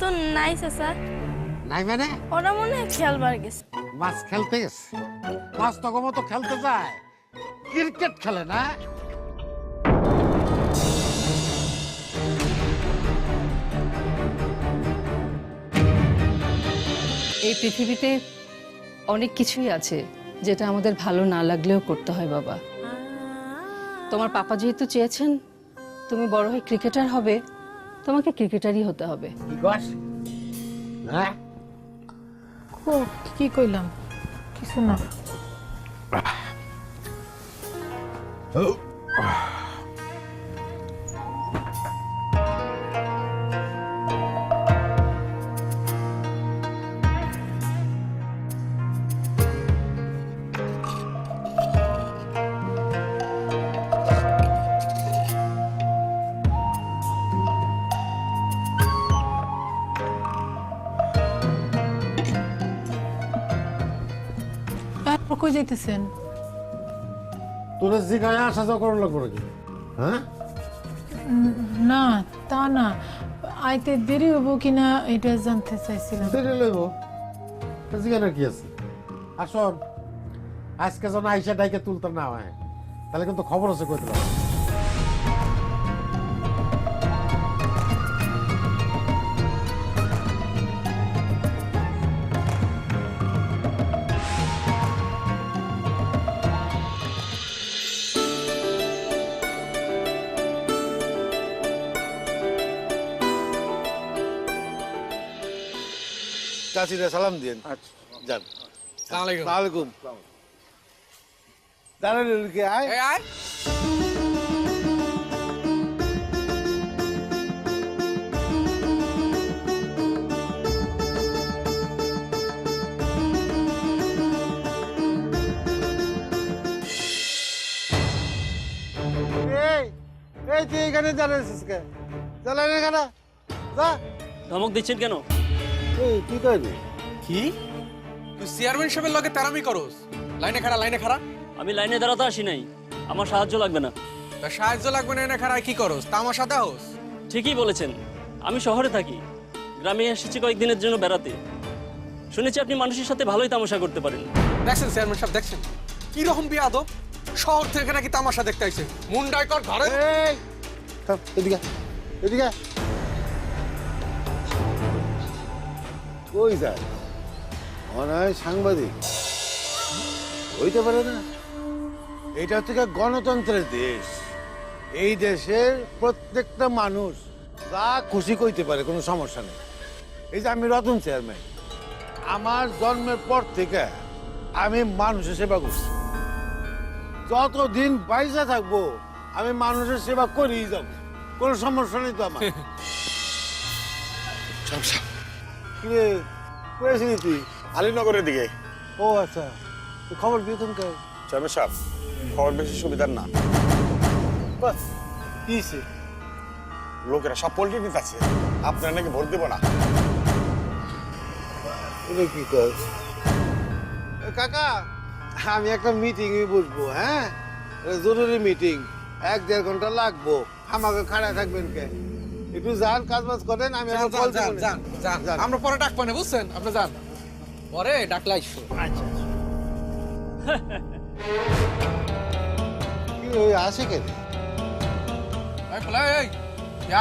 তো নাই চাচা নাই মানে? ওরা মনে হয় খেলবার গেছে। মাছ খেলতে গেছে। মাছ তো মতো খেলতে যায়। ক্রিকেট খেলে না? এই পৃথিবীতে অনেক কিছুই আছে যেটা আমাদের ভালো না লাগলেও করতে হয় বাবা। তোমার পাপা যেহেতু চেয়েছেন তুমি বড় হয়ে ক্রিকেটার হবে তোমাকে ক্রিকেটারই হতে হবে। কি কস? হ্যাঁ? ও কি কইলাম? কিছু না। কই যাইতেছেন? তোরা জিগায় আসা যাওয়া করার লাগবো নাকি? হ্যাঁ? না তা না। আইতে দেরি হব কিনা এটা জানতে চাইছিলাম। দেরি লইব জিগানোর কি আছে? আর শোন আজকে যেন আইসা ডাইকে তুলতে না হয়। তাহলে কিন্তু খবর আছে কই দিলাম। চাচিরা সালাম দিন যান। সালামালাইকুম দাঁড়ান আয়। এই এই তুই এখানে দাঁড়িয়েছিস কে? চালান এখানে। যা। ধমক দিচ্ছেন কেন? এই কি করবি? কি? তুই চেয়ারম্যান সাহেবের লগে তেরামি করস। লাইনে খাড়া লাইনে খাড়া। আমি লাইনে দাঁড়াতে আসি নাই। আমার সাহায্য লাগবে না। তা সাহায্য লাগবে না এনে খাড়ায় কি করস? তামাশা দাওস? ঠিকই বলেছেন। আমি শহরে থাকি। গ্রামে এসেছি কয়েকদিনের জন্য বেড়াতে। শুনেছি আপনি মানুষের সাথে ভালোই তামাশা করতে পারেন। দেখছেন চেয়ারম্যান সাহেব দেখছেন? কি রকম বিয়াদ শহর থেকে নাকি তামাশা দেখতে আইছে। মুন্ডাই কর ঘরে। এদিকে এদিকে কই যায়? মনে হয় সাংবাদিক। হইতে পারে না। এটা হচ্ছে গণতন্ত্রের দেশ। এই দেশের প্রত্যেকটা মানুষ যা খুশি কইতে পারে, কোনো সমস্যা নেই। এই যে আমি রতন চেয়ারম্যান, আমার জন্মের পর থেকে আমি মানুষের সেবা করছি। যতদিন বাইসা থাকব, আমি মানুষের সেবা করেই যাব। কোনো সমস্যা নেই তো আমার। কিরে করেছিলি তুই? আলীনগরের দিকে। ও আচ্ছা। খবর দিয়ে তুমি কে চেয়ারম্যান সাহেব খবর বেশি সুবিধার না। কি লোকেরা সব পোল্ট্রি নিতে আছে আপনারা নাকি ভোট দেবো না। এটা কি কাকা আমি একটা মিটিং এ বসবো হ্যাঁ? জরুরি মিটিং এক দেড় ঘণ্টা লাগবো। আমাকে খাড়া থাকবেন কে? একটু যান কাজ বাজ করেন আমি যান যান কল যান যান যান। যান। আমরা পরে ডাক পানে বুঝছেন? আপনি যান। পরে ডাকলে আইসো। আচ্ছা কি ওই আসে কে?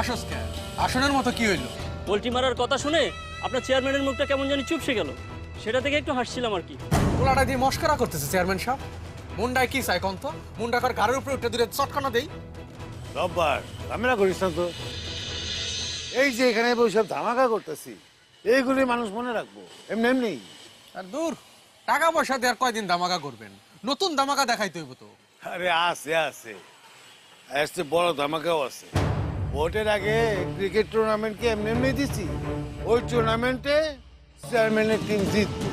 আসস কে? আসনের মতো কি হইল? পোল্ট্রি মারার কথা শুনে আপনার চেয়ারম্যানের মুখটা কেমন জানি চুপসে গেল। সেটা থেকে একটু হাসছিলাম আর কি। পোলাটা দিয়ে মস্করা করতেছে চেয়ারম্যান সাহেব। মুন্ডায় কি চাই কন্ত মুন্ডা কর ঘাড়ের উপরে উঠে দূরে চটকানা দেই। রব্বার ঝামেলা করিস না তো। এই যে এখানে বসে ধামাকা করতেছি এইগুলি মানুষ মনে রাখব। এমনি এমনি। আর দূর টাকা পয়সা দিয়ে আর কয়দিন ধামাকা করবেন? নতুন ধামাকা দেখাইতে হইব তো। আরে আছে আছে। আসছে বড় ধামাকাও আছে। ভোটের আগে ক্রিকেট টুর্নামেন্টকে এমনি এমনি দিচ্ছি ওই টুর্নামেন্টে চেয়ারম্যানের টিম জিততো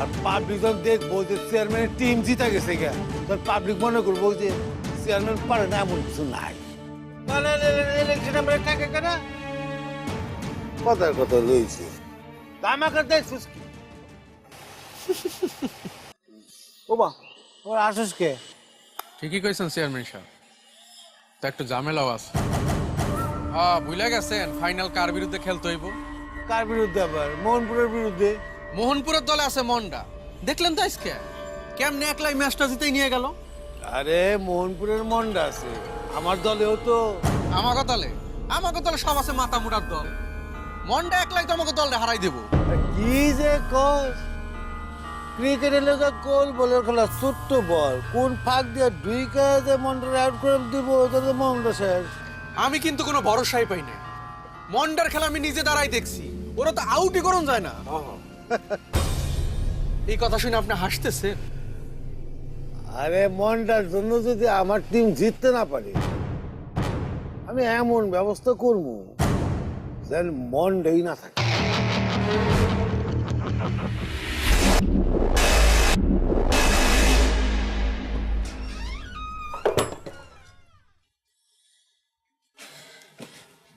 আর পাবলিক যখন দেখব যে চেয়ারম্যানের টিম জিতা গেছে গা। তখন পাবলিক মনে করব যে চেয়ারম্যান পারে না এমন কিছু নাই। মানে ইলেকশন আমরা টাকা কেনা? কথার কথা লইছে। দেখছিস কি ও বা ওর আসিস কে? ঠিকই কইছেন চেয়ারম্যান সাহেব। তা একটু ঝামেলাও আছে। হ্যাঁ ভুলে গেছেন? ফাইনাল কার বিরুদ্ধে খেলতে হইব? কার বিরুদ্ধে আবার? মোহনপুরের বিরুদ্ধে? মোহনপুরের দলে আছে মন্ডা। দেখলেন তো আজকে? কেমনে একলাই ম্যাচটা জিতেই নিয়ে গেল? আরে মোহনপুরের মন্ডা আছে। আমার দলেও তো আমাকে দলে? আমাকে দলে সব আছে মাথা মুটার দল। মন্ডা একলাই তো আমাকে দলটা হারাই দেবো। কি যে কস? ক্রিকেটের লোকে কোল বলের খেলা ছোট্ট বল। কোন ফাঁক দিয়ে দুই কাজে মন্ডার আউট করে দিব তাহলে শেষ। আমি কিন্তু কোনো ভরসাই পাই না। মন্ডার খেলা আমি নিজে দাঁড়াই দেখছি। ওরা তো আউটই করুন যায় না। এই কথা শুনে আপনি হাসতেছেন? আরে মন্ডার জন্য যদি আমার টিম জিততে না পারে আমি এমন ব্যবস্থা করব। যেন মন্ডাই না থাকে।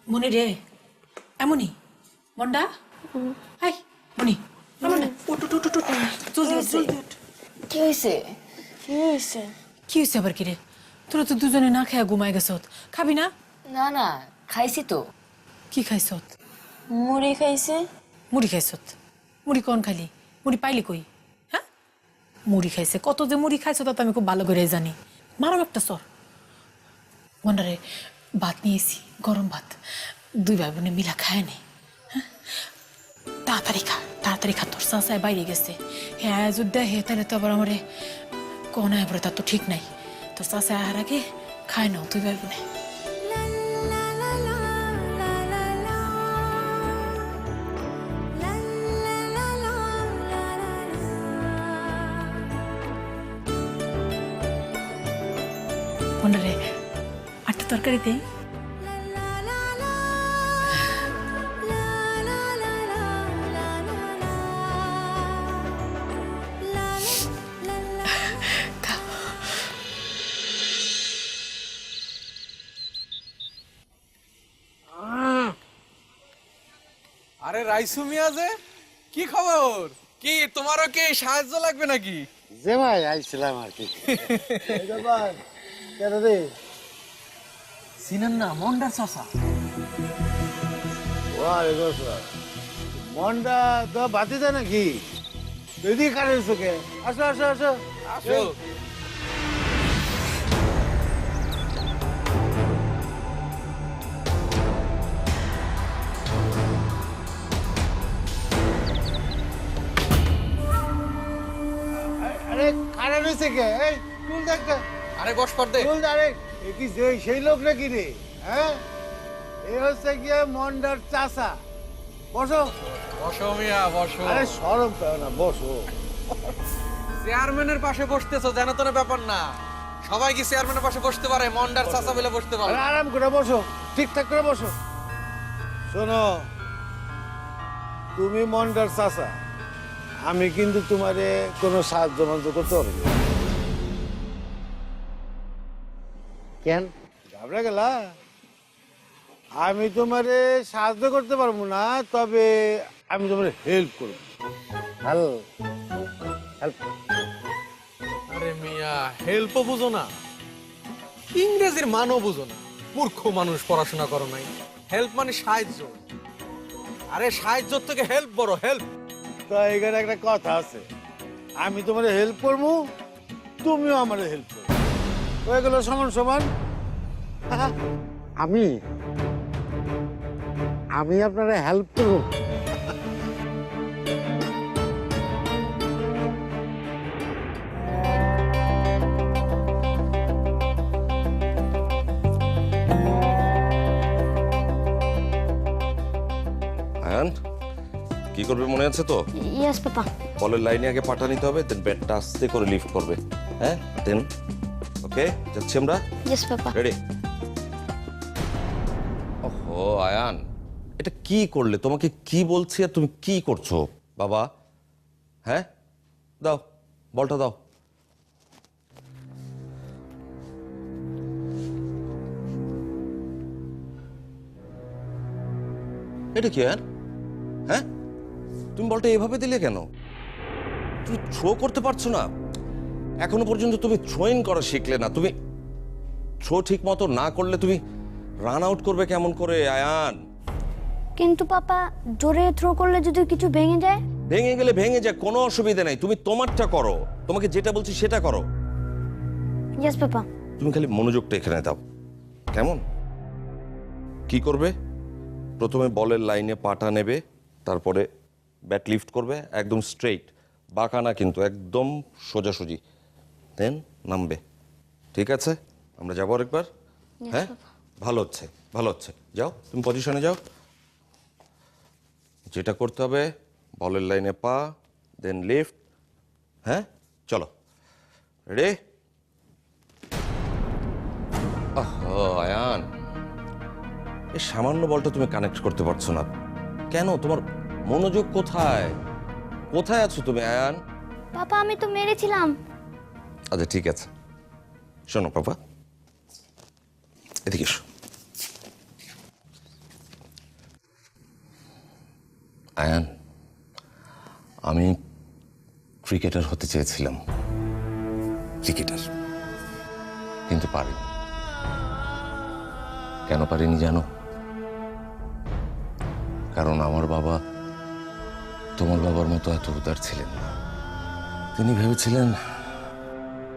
মনি রে এমনই মন্ডা হাই মনি। কি হয়েছে কি হয়েছে কি হয়েছে আবার কি রে তোরা তো দুজনে না খেয়ে ঘুমাই গেছ খাবি না? না না খাইছি তো। কি খাইছ? মুড়ি খাইছে। মুড়ি খাইছ? মুড়ি কোন খালি? মুড়ি পাইলি কই? হ্যাঁ মুড়ি খাইছে। কত যে মুড়ি খাইছ তা তো আমি খুব ভালো করে জানি। মারাম একটা সর মন্ডারে ভাত নিয়েছি গরম ভাত। দুই ভাই বোনে মিলা খায় নে হ্যাঁ? তাড়াতাড়ি খা তাড়াতাড়ি খা। তোর সাসায় বাইরে গেছে। হ্যাঁ যদি দেখে তাহলে তো আবার আমারে কোন পরে তার তো ঠিক নাই। তোর সাসায় আহার আগে খায় নাও দুই ভাই বোনে আটটা তরকারি দেই আরে রাইসু মিয়া যে কি খবর? কি তোমারও কি সাহায্য লাগবে নাকি? যে ভাই আইছিলাম আর কি। কেন রে? সিনেন না মন্ডার চাষা মন্ডা তো বাতি দেয় নাকি? দিদি কারের চোখে আসো আসো আসো। আসো। আরে কারের হয়েছে কে? এই চুল আরে বস পর দে। আরে এ কি যে সেই লোক নাকি রে? হ্যাঁ? এ হচ্ছে গিয়ে মন্ডার চাষা বসো। বসো মিয়া বসো। আরে সরম পেও না বসো। চেয়ারম্যানের পাশে বসতেছো ব্যাপার না। সবাই কি চেয়ারম্যানের পাশে বসতে পারে? মন্ডার চাষা বলে বসতে পারে। আরে আরাম করে বসো ঠিকঠাক করে বসো। শোনো তুমি মন্ডার চাষা আমি কিন্তু তোমারে কোনো সাহায্য মাহায্য করতে পারব কেন? ঘাবড়ে গেলা? আমি তোমারে সাহায্য করতে পারব না তবে আমি তোমার হেল্প করব। হ্যালো হেল্প আরে মিয়া হেল্পও বুঝো না। ইংরেজির মানও বুঝো না। মূর্খ মানুষ পড়াশোনা করো নাই। হেল্প মানে সাহায্য। আরে সাহায্য থেকে হেল্প বড় হেল্প তো এখানে একটা কথা আছে। আমি তোমার হেল্প করব তুমিও আমার হেল্প করব হয়ে গেল সমান সমান। আমি? আমি আপনারা হেল্প করব? কি করবে মনে আছে তো? Yes papa. বলের লাইনে আগে পাঠা নিতে হবে দেন ব্যাটটা আস্তে করে লিফট করবে। হ্যাঁ দেন ওকে যাচ্ছি আমরা? ইয়েস পাপা রেডি ওহো আয়ান এটা কি করলে? তোমাকে কি বলছি আর তুমি কি করছ বাবা? হ্যাঁ? দাও বলটা দাও। এটা কি আয়ান? হ্যাঁ? তুমি বলটা এভাবে দিলে কেন? তুমি থ্রো করতে পারছ না। এখনও পর্যন্ত তুমি থ্রোইং করা শিখলে না। তুমি থ্রো ঠিক মতো না করলে তুমি রান আউট করবে কেমন করে আয়ান? কিন্তু পাপা জোরে থ্রো করলে যদি কিছু ভেঙে যায়? ভেঙে গেলে ভেঙে যায় কোনো অসুবিধা নাই। তুমি তোমারটা করো। তোমাকে যেটা বলছি সেটা করো। Yes papa. তুমি খালি মনোযোগটা এখানে দাও। কেমন? কি করবে? প্রথমে বলের লাইনে পাটা নেবে তারপরে ব্যাট লিফট করবে একদম স্ট্রেইট বাঁকা না কিন্তু একদম সোজাসুজি। দেন নামবে। ঠিক আছে? আমরা যাব আরেকবার? হ্যাঁ? ভালো হচ্ছে ভালো হচ্ছে। যাও তুমি পজিশনে যাও। যেটা করতে হবে বলের লাইনে পা দেন লিফট হ্যাঁ? চলো। রে আয়ান। এই সামান্য বলটা তুমি কানেক্ট করতে পারছ না। কেন? তোমার মনোযোগ কোথায়? কোথায় আছো তুমি আয়ান? পাপা আমি তো মেরেছিলাম। আচ্ছা ঠিক আছে। শোনো পাপা এদিকে আয়ান, আমি ক্রিকেটার হতে চেয়েছিলাম। ক্রিকেটার? কিন্তু পারিনি। কেন পারিনি জানো? কারণ আমার বাবা তোমার বাবার মতো এত উদার ছিলেন না। তিনি ভেবেছিলেন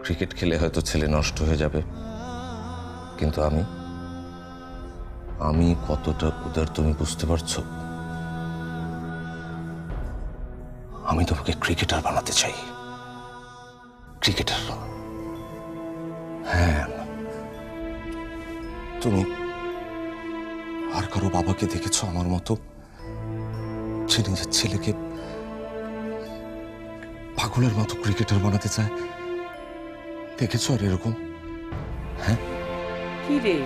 ক্রিকেট খেলে হয়তো ছেলে নষ্ট হয়ে যাবে। কিন্তু আমি আমি কতটা উদার তুমি বুঝতে পারছ? আমি তোমাকে ক্রিকেটার বানাতে চাই। ক্রিকেটার হ্যাঁ তুমি আর কারও বাবাকে দেখেছ আমার মতো? যে নিজের ছেলেকে পাগলের মতো ক্রিকেটার বানাতে চায়? দেখেছ আর এরকম? হ্যাঁ? কি রে?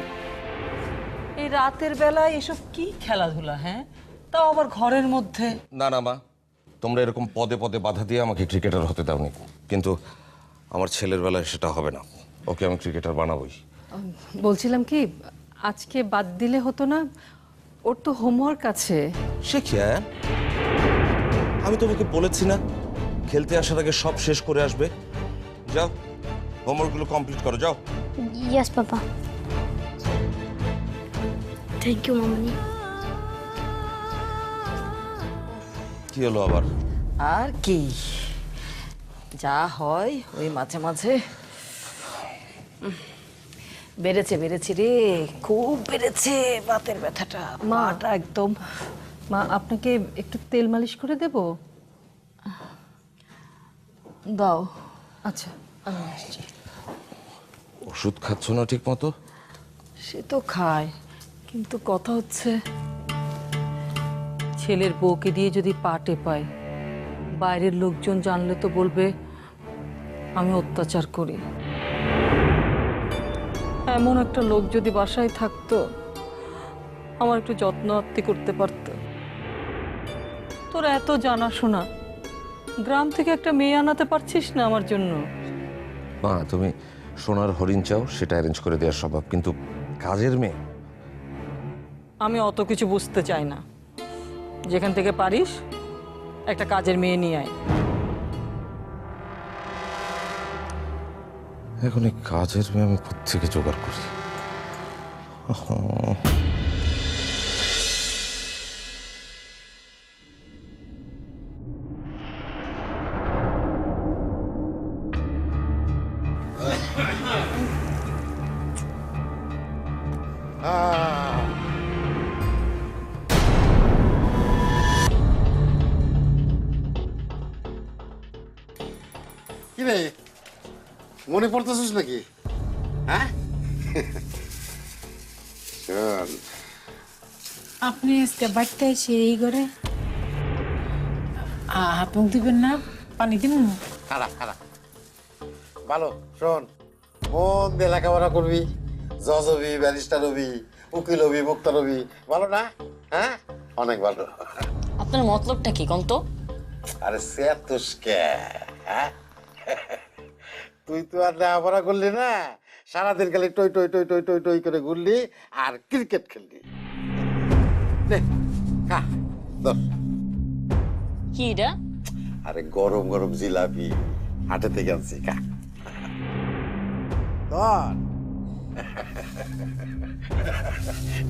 এই রাতের বেলায় এসব কি খেলাধুলা হ্যাঁ? তাও আবার ঘরের মধ্যে? না না মা। তোমরা এরকম পদে পদে বাধা দিয়ে আমাকে ক্রিকেটার হতে দাওনি। কিন্তু আমার ছেলের বেলায় সেটা হবে না। ওকে আমি ক্রিকেটার বানাবোই। বলছিলাম কি আজকে বাদ দিলে হতো না ওর তো হোমওয়ার্ক আছে। সে কি? আমি তোমাকে বলেছি না খেলতে আসার আগে সব শেষ করে আসবে। যাও। হোমওয়ার্কগুলো কমপ্লিট করো যাও। ইয়েস পাপা থ্যাংক ইউ মামনি কি হলো আবার? আর কি? যা হয় ওই মাঝে মাঝে। বেড়েছে বেড়েছে রে। খুব বেড়েছে বাতের ব্যথাটা। মাটা একদম। মা আপনাকে একটু তেল মালিশ করে দেব? দাও। আচ্ছা। আমি আসছি। ওষুধ খাচ্ছ না ঠিক মতো সে তো খায় কিন্তু কথা হচ্ছে ছেলের বউকে দিয়ে যদি পাটে পায় বাইরের লোকজন জানলে তো বলবে আমি অত্যাচার করি। এমন একটা লোক যদি বাসায় থাকতো আমার একটু যত্ন আত্মি করতে পারতো। তোর এত জানাশোনা গ্রাম থেকে একটা মেয়ে আনাতে পারছিস না আমার জন্য? মা তুমি সোনার হরিণ চাও সেটা অ্যারেঞ্জ করে দেওয়ার স্বভাব কিন্তু কাজের মেয়ে? আমি অত কিছু বুঝতে চাই না। যেখান থেকে পারিস একটা কাজের মেয়ে নিয়ে আয়। এখন এই কাজের মেয়ে আমি কোথেকে জোগাড় করি? কি রে? মনে পড়তেছিস নাকি? হ্যাঁ? শোন আপনি আজকে বাড়িতে এসে এই করে আ- হাত মুখ দিবেন না? পানি দিব খারাপ খারাপ। ভালো শোন। মন দিয়ে লেখাপড়া করবি? জজ হবি ব্যারিস্টার হবি উকিল হবি মুক্তার হবি ভালো না? হ্যাঁ? অনেক ভালো। আপনার মতলবটা কি কন্ত আরে সে তুষকে হ্যাঁ? তুই তো আর লেখাপড়া করলি না। সারাদিন খালি টই টই টই টই টই টই করে ঘুরলি আর ক্রিকেট খেললি। কি এটা? আরে গরম গরম জিলাপি হাটে থেকে আনছি খা। ধর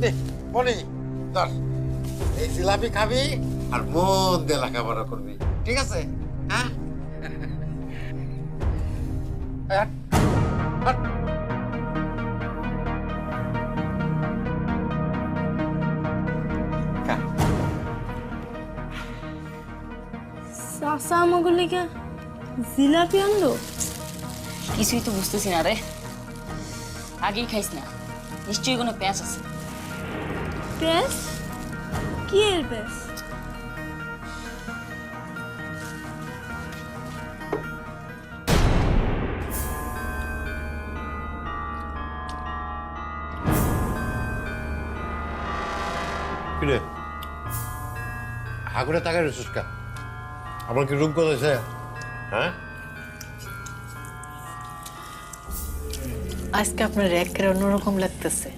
নে বলি ধর। এই জিলাপি খাবি আর মন দিয়ে লেখাপড়া করবি ঠিক আছে? হ্যাঁ। খা। চাচা আমাকে লিখে জিলাপি আনলো? কিছুই তো বুঝতেছি না রে। আগেই খাইস না। নিশ্চয়ই কোনো প্যাঁচ আছে। প্রেস কি এর প্রেস কিরে? হাগুড়ে তাকাই রয়েছিস কা আমার কি রুম করেছে হ্যাঁ? আজকে আপনার একের অন্যরকম লাগতেছে।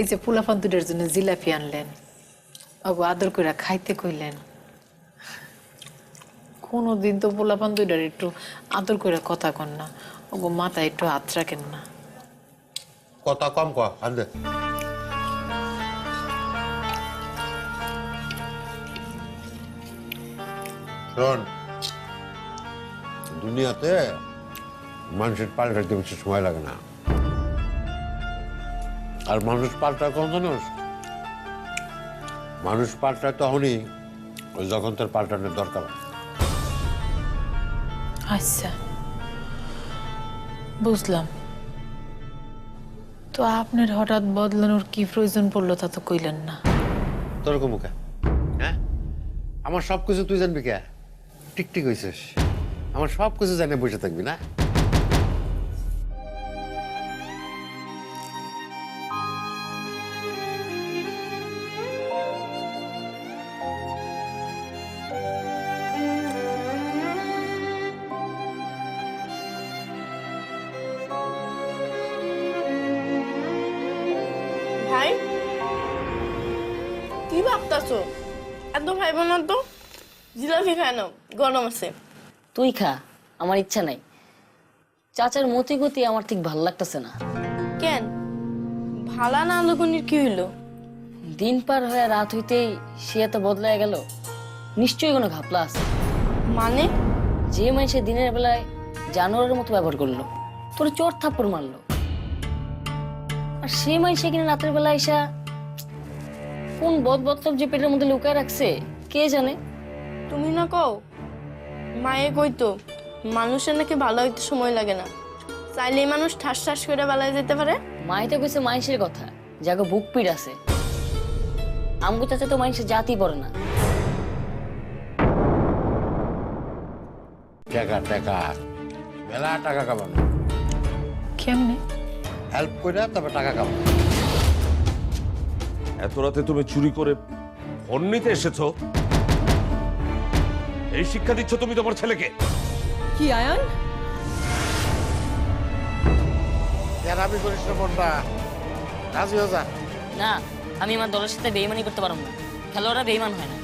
এই যে পোলাপান দুটার জন্য জিলাপি আনলেন অগো আদর করে খাইতে কইলেন। কোনো দিন তো পোলাপান দুইটার একটু আদর করে কথা কন না, ওগো মাথা একটু হাত রাখেন না। কথা কম আন্দে শোন দুনিয়াতে মানুষের পাল্টাতে বেশি সময় লাগে না। আর মানুষ পাল্টায় কখন জানোস মানুষ পাল্টায় তখনই ওই যখন তার পাল্টানোর দরকার আচ্ছা বুঝলাম। তো আপনার হঠাৎ বদলানোর কি প্রয়োজন পড়ল তা তো কইলেন না। তোর মুখে হ্যাঁ? আমার সব কিছু তুই জানবি কে? টিকটিক ঠিক হয়েছিস আমার সব কিছু জানে বসে থাকবি, না? ভাই, কি ভাবতাছো? এত ভাইব না তো জিলাপি খায় না গরম আছে। তুই খা আমার ইচ্ছা নাই। চাচার মতি গতি আমার ঠিক ভালো লাগতেছে না। কেন? ভালা না আলোকনির কি হইল? দিন পার হয়ে রাত হইতেই সে এত বদলায় গেল নিশ্চয়ই কোনো ঘাপলা আছে। মানে? যে মানুষে দিনের বেলায় জানোয়ারের মতো ব্যবহার করল তোর চোর থাপ্পড় মারলো। আর সে মানুষে কিনা রাতের বেলা এসা কোন বদ বদতব যে পেটের মধ্যে লুকায় রাখছে কে জানে? তুমি না কও মায়ে কইতো মানুষের নাকি ভালো হইতে সময় লাগে না। চাইলেই মানুষ ঠাস ঠাস করে বেলায় যেতে পারে। মাই তো কইছে মানুষের কথা যাকে বুক পিড় আছে। আমগো চাচা তো মানুষের জাতি পড়ে না। টাকা টাকা। মেলা টাকা কামানো। কেমনে? হেল্প করে তবে টাকা কামানো। এত রাতে তুমি চুরি করে ফোন নিতে এসেছ? এই শিক্ষা দিচ্ছ তুমি তোমার ছেলেকে। কি আয়ন? করিস না। বোনটা রাজি হয়ে যা। না আমি আমার দলের সাথে বেইমানি করতে পারব না। খেলোয়াড়রা বেইমান হয় না।